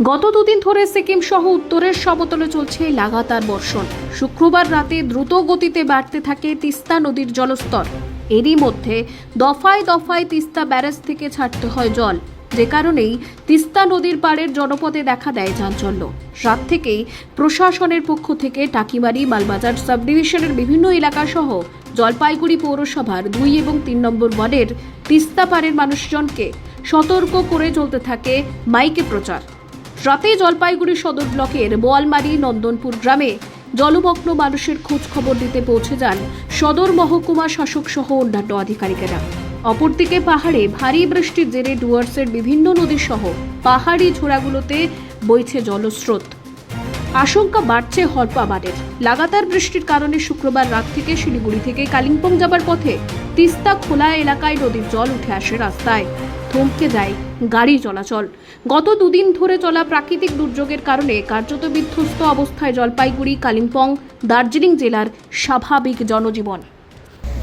গত দুদিন ধরে সিকিম সহ উত্তরের সমতলে চলছে লাগাতার বর্ষণ। শুক্রবার রাতে দ্রুত গতিতে বাড়তে থাকে তিস্তা নদীর জলস্তর। এরই মধ্যে দফায় দফায় তিস্তা ব্যারেজ থেকে ছাড়তে হয় জল। যে কারণেই তিস্তা নদীর পাড়ের জনপদে দেখা দেয় চাঞ্চল্য। রাত থেকেই প্রশাসনের পক্ষ থেকে টাকিমারি, মালবাজার সাব ডিভিশনের বিভিন্ন এলাকা সহ জলপাইগুড়ি পৌরসভার দুই এবং তিন নম্বর ওয়ার্ডের তিস্তা পাড়ের মানুষজনকে সতর্ক করে চলতে থাকে মাইকে প্রচার। রাতে জলপাইগুড়ি সদর ব্লকের বোয়ালমারি নন্দনপুর গ্রামে জলমগ্ন মানুষের খোঁজ খবর দিতে পৌঁছে যান সদর মহকুমা শাসক সহ অন্যান্য আধিকারিকেরা। অপরদিকে পাহাড়ে ভারী বৃষ্টির জেরে ডুয়ার্সের বিভিন্ন নদী সহ পাহাড়ি ঝোড়াগুলোতে বইছে জলস্রোত। আশঙ্কা বাড়ছে হরপাবারের লাগাতার বৃষ্টির কারণে শুক্রবার রাত থেকে শিলিগুড়ি থেকে কালিম্পং যাবার পথে তিস্তা খোলা এলাকায় নদীর জল উঠে আসে রাস্তায়। থমকে যায় গাড়ি চলাচল। গত দুদিন ধরে চলা প্রাকৃতিক দুর্যোগের কারণে কার্যত বিধ্বস্ত অবস্থায় জলপাইগুড়ি কালিম্পং দার্জিলিং জেলার স্বাভাবিক জনজীবন।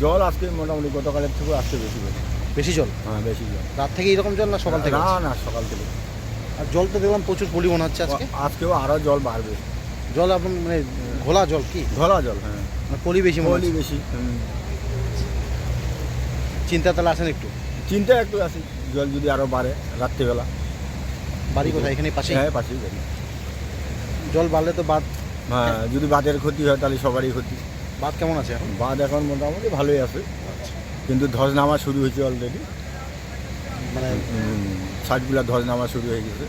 জল আজকে মোটামুটি গতকালের থেকে আসছে বেশি বেশি বেশি জল? হ্যাঁ বেশি জল। রাত থেকে এরকম জল না সকাল থেকে না না সকাল থেকে। আর জল তো দেখলাম প্রচুর পরিমাণ হচ্ছে আজকে। আজকেও আরও জল বাড়বে। জল আপনার মানে ঘোলা জল কি? ঘোলা জল হ্যাঁ। মানে পলি বেশি জলই বেশি চিন্তা তাহলে আসেন একটু। চিন্তা একটু আছে জল যদি আরও বাড়ে রাত্রিবেলা। বাড়ি কোথায়? এখানে পাশে হ্যাঁ পাশেই বাড়ি। জল বাড়লে তো বাদ হ্যাঁ যদি বাদের ক্ষতি হয় তাহলে সবারই ক্ষতি। বাদ কেমন আছে এখন? বাদ এখন মোটামুটি ভালোই আছে। কিন্তু ধস নামা শুরু হয়েছে অলরেডি মানে সাইডগুলো ধস নামা শুরু হয়ে গেছে।